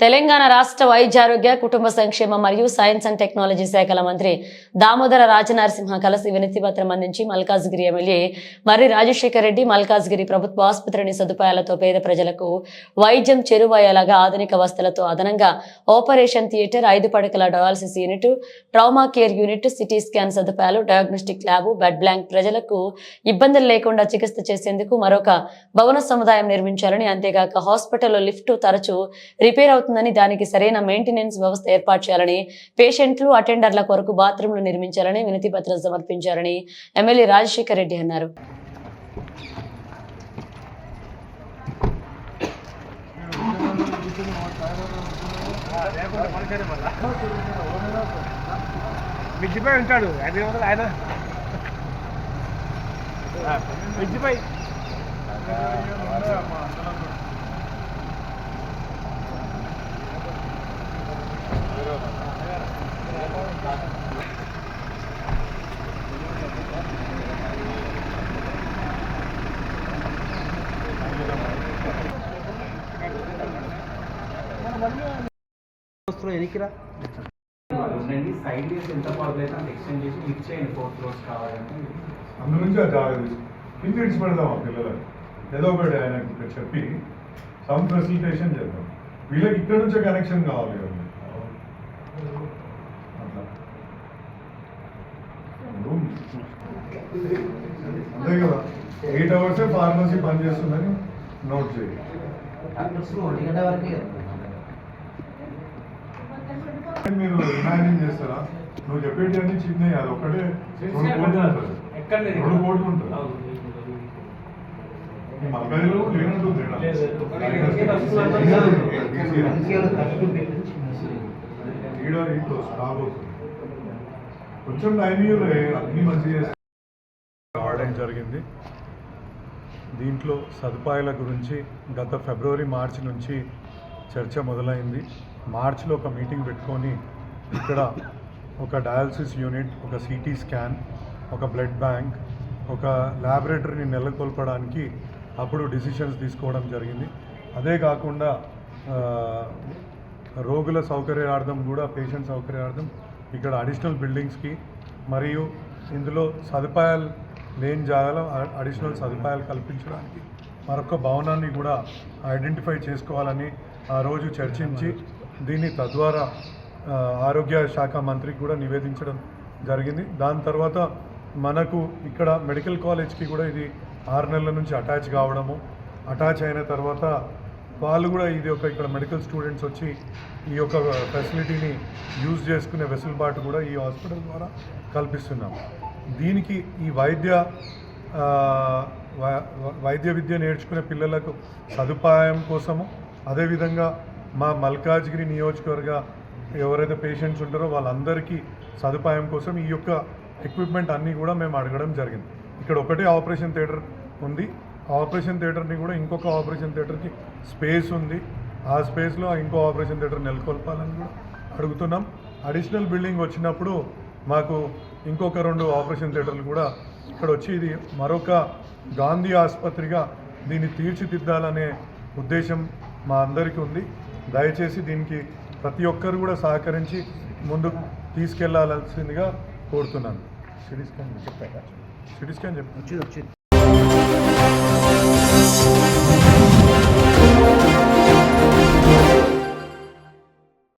తెలంగాణ రాష్ట్ర వైద్యారోగ్య కుటుంబ సంక్షేమ మరియు సైన్స్ అండ్ టెక్నాలజీ శాఖల మంత్రి దామోదర రాజనరసింహ కలిసి వినతి పత్రం అందించి మల్కాజ్గిరి ఎమ్మెల్యే మర్రి రాజశేఖర రెడ్డి మల్కాజ్గిరి ప్రభుత్వ ఆసుపత్రిని సదుపాయాలతో పేద ప్రజలకు వైద్యం చెరువయ్యేలాగా ఆధునిక వస్తులతో అదనంగా ఆపరేషన్ థియేటర్ ఐదు పడకల dialysis unit trauma care unit CT scan సదుపాయాలు డయాగ్నోస్టిక్ ల్యాబ్ బెడ్ బ్లాంక్ ప్రజలకు ఇబ్బందులు లేకుండా చికిత్స చేసేందుకు మరొక భవన సముదాయం నిర్మించాలని అంతేగాక హాస్పిటల్లో లిఫ్ట్ తరచూ రిపేర్ అవుతుంది అవుతుందని దానికి సరైన మెయింటెనెన్స్ వ్యవస్థ ఏర్పాటు చేయాలని పేషెంట్లు అటెండర్ల కొరకు బాత్రూంలు నిర్మించాలని వినతి పత్రం సమర్పించారని ఎమ్మెల్యే రాజశేఖర్ రెడ్డి అన్నారు. మిర్చిపై ఉంటాడు. ఆయన ఆయన. మిర్చిపై. ఎనికిరా? ఉండండి సైడ్ చేసి ఎంత అయితే అంత ఎక్స్టెండ్ చేసి లిఫ్ట్ చేయండి ఫోర్ ఫ్లోర్స్ కావాలంటే. అందు నుంచి జాగ్రత్త కింద ఇడిచి పెడదాం ఆ పిల్లలని. ఏదో ఒకటి ఆయనకి ఇక్కడ చెప్పి సమ్ ఫెసిలిటేషన్ చేద్దాం. వీళ్ళకి ఇక్కడ నుంచే కనెక్షన్ కావాలి కదా. అంతే కదా ఎయిట్ అవర్సే ఫార్మసీ పనిచేస్తుందని నోట్ చేయి. మీరు ఇమాజిన్ చేస్తారా? నువ్వు చెప్పేటి అన్ని చిన్నవి అది ఒకటే రెండు కోట్లు ఉంటుంది రెండు కోట్లు ఉంటుంది లేనట్టుంది ఈడ. కొంచెం టైం అన్ని మంచిగా. రావడం జరిగింది? దీంట్లో సదుపాయాల గురించి గత ఫిబ్రవరి మార్చి నుంచి చర్చ మొదలైంది. మార్చిలో ఒక మీటింగ్ పెట్టుకొని ఇక్కడ ఒక డయాలసిస్ యూనిట్ ఒక సిటీ స్కాన్ ఒక బ్లడ్ బ్యాంక్ ఒక ల్యాబొరేటరీని నెలకొల్పడానికి అప్పుడు డిసిషన్స్ తీసుకోవడం జరిగింది. అదే కాకుండా రోగుల సౌకర్యార్థం కూడా పేషెంట్ సౌకర్యార్థం ఇక్కడ అడిషనల్ బిల్డింగ్స్కి మరియు ఇందులో సదుపాయాలు లేని జాగాలో అడిషనల్ సదుపాయాలు కల్పించడానికి మరొక భవనాన్ని కూడా ఐడెంటిఫై చేసుకోవాలని ఆ రోజు చర్చించి దీన్ని తద్వారా ఆరోగ్య శాఖ మంత్రికి కూడా నివేదించడం జరిగింది. దాని తర్వాత మనకు ఇక్కడ మెడికల్ కాలేజ్కి కూడా ఇది ఆరు నెలల నుంచి అటాచ్ కావడము అటాచ్ అయిన తర్వాత వాళ్ళు కూడా ఇది ఒక ఇక్కడ మెడికల్ స్టూడెంట్స్ వచ్చి ఈ యొక్క ఫెసిలిటీని యూజ్ చేసుకునే వెసులుబాటు కూడా ఈ హాస్పిటల్ ద్వారా కల్పిస్తున్నాం దీనికి ఈ వైద్య వై- వైద్య విద్య నేర్చుకునే పిల్లలకు సదుపాయం కోసము అదేవిధంగా మా మల్కాజ్గిరి నియోజకవర్గ ఎవరైతే పేషెంట్స్ ఉంటారో వాళ్ళందరికీ సదుపాయం కోసం ఈ యొక్క ఎక్విప్మెంట్ అన్నీ కూడా మేము అడగడం జరిగింది. ఇక్కడ ఒకటే ఆపరేషన్ థియేటర్ ఉంది. ఆ ఆపరేషన్ థియేటర్ని కూడా ఇంకొక ఆపరేషన్ థియేటర్కి స్పేస్ ఉంది. ఆ స్పేస్లో ఇంకో ఆపరేషన్ థియేటర్ నెలకొల్పాలని కూడా అడుగుతున్నాం. అడిషనల్ బిల్డింగ్ వచ్చినప్పుడు మాకు ఇంకొక రెండు ఆపరేషన్ థియేటర్లు కూడా ఇక్కడ వచ్చి ఇది మరొక గాంధీ ఆసుపత్రిగా దీన్ని తీర్చిదిద్దాలనే ఉద్దేశం మా అందరికీ ఉంది. దయచేసి దీనికి ప్రతి ఒక్కరు కూడా సహకరించి ముందుకు తీసుకెళ్ళాల్సిందిగా కోరుతున్నాను. సిటీ స్కాన్ సిటీ స్కాన్ చెప్పి.